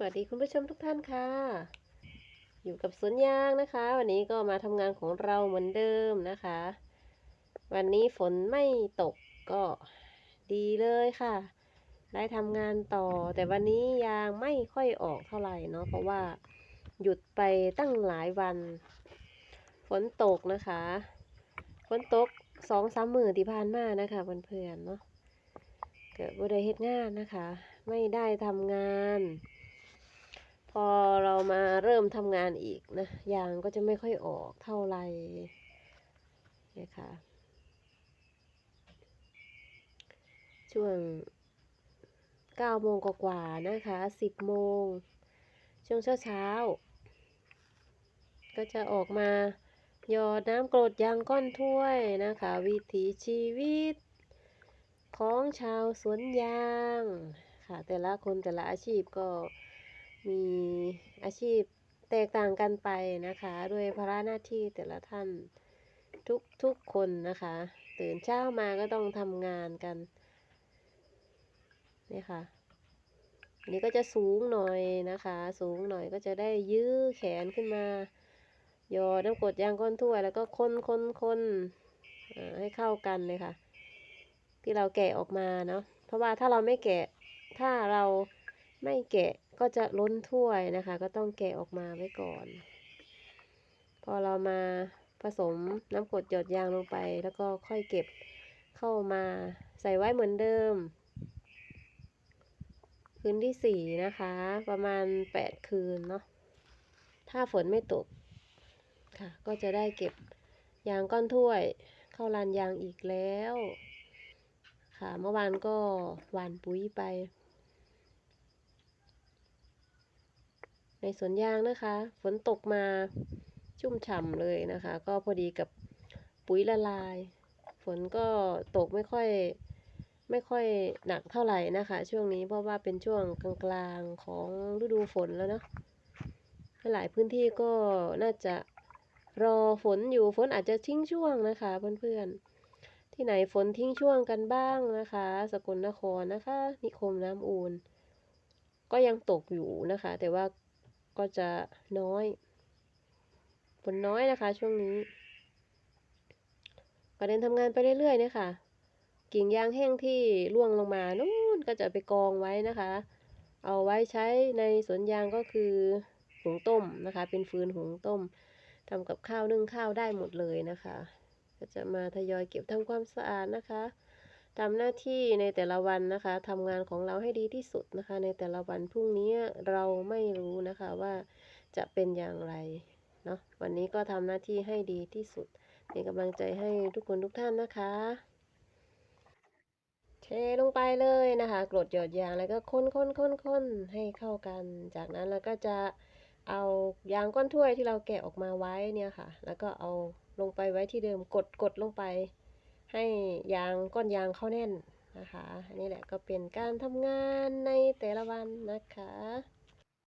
สวัสดีคุณผู้ชมทุกท่านค่ะ อยู่กับสวนยางนะคะ วันนี้ก็มาทำงานของเราเหมือนเดิมนะคะ วันนี้ฝนไม่ตกก็ดีเลยค่ะ ได้ทำงานต่อ แต่วันนี้ยางไม่ค่อยออกเท่าไหร่เนาะเพราะว่าหยุดไปตั้งหลายวัน ฝนตกนะคะ ฝนตกสองสามหมือที่ผ่านมานะคะเพื่อนๆเนาะเกิดบ่ได้เฮ็ดงานนะคะ ไม่ได้ทำงาน อเรามาเริ่มทำงานอีกนะ ยางก็จะไม่ค่อยออกเท่าไหร่นี่ค่ะ ช่วง9โมงกว่าๆนะคะ10โมง ช่วงเช้าๆ ก็จะออกมาหยอดน้ำกรดยางก้อนถ้วยนะคะ วิถีชีวิต ของชาวสวนยางค่ะ แต่ละคนแต่ละอาชีพก็ มีอาชีพแตกต่างกันไปนะคะด้วยภาระหน้าที่แต่ละท่านทุกทุกคนนะคะ ตื่นเช้ามาก็ต้องทำงานกันนี่ค่ะอันนี้ก็จะสูงหน่อยนะคะ สูงหน่อยก็จะได้ยื้อแขนขึ้นมาหยอน้ำกดยางก้นถ้วยแล้วก็คนคนคนให้เข้ากันเลยค่ะ ที่เราแกะออกมาเนาะเพราะว่าถ้าเราไม่แกะถ้าเราไม่แกะ ก็จะล้นถ้วยนะคะ ก็ต้องแกะออกมาไว้ก่อน พอเรามาผสมน้ำกรดหยดยางลงไป แล้วก็ค่อยเก็บเข้ามาใส่ไว้เหมือนเดิม คืนที่สี่นะคะ ประมาณแปดคืนเนาะถ้าฝนไม่ตกค่ะ ก็จะได้เก็บยางก้อนถ้วย เข้าลานยางอีกแล้ว ค่ะเมื่อวานก็หว่านปุ๋ยไป ในสวนยางนะคะ ฝนตกมาชุ่มฉ่ำเลยนะคะ ก็พอดีกับปุ๋ยละลาย ฝนก็ตกไม่ค่อยไม่ค่อยหนักเท่าไหร่นะคะ ช่วงนี้เพราะว่าเป็นช่วงกลางๆของฤดูฝนแล้วเนาะหลายพื้นที่ก็น่าจะรอฝนอยู่ฝนอาจจะทิ้งช่วงนะคะเพื่อนๆ ที่ไหนฝนทิ้งช่วงกันบ้างนะคะ สกลนครนะคะ นิคมน้ำอูนก็ยังตกอยู่นะคะ แต่ว่า ก็จะน้อยฝนน้อยนะคะช่วงนี้ก็เดินทำงานไปเรื่อยๆเนี่ยค่ะกิ่งยางแห้งที่ร่วงลงมานู่นก็จะไปกองไว้นะคะ เอาไว้ใช้ในสวนยางก็คือหุงต้มนะคะ เป็นฟืนหุงต้มทำกับข้าวนึ่งข้าวได้หมดเลยนะคะ ก็จะมาทยอยเก็บทำความสะอาดนะคะ ทำหน้าที่ในแต่ละวันนะคะทำงานของเราให้ดีที่สุดนะคะ ในแต่ละวันพรุ่งนี้เราไม่รู้นะคะว่าจะเป็นอย่างไรเนาะวันนี้ก็ทำหน้าที่ให้ดีที่สุดเป็นกำลังใจให้ทุกคนทุกท่านนะคะเทลงไปเลยนะคะกรดหยดยางแล้วก็คนคนคนคนให้เข้ากัน จากนั้นเราก็จะเอายางก้อนถ้วยที่เราแกะออกมาไว้เนี่ยค่ะ แล้วก็เอาลงไปไว้ที่เดิมกดกดลงไป ให้ยางก้อนยางเข้าแน่นนะคะ อันนี้แหละก็เป็นการทำงานในแต่ละวันนะคะ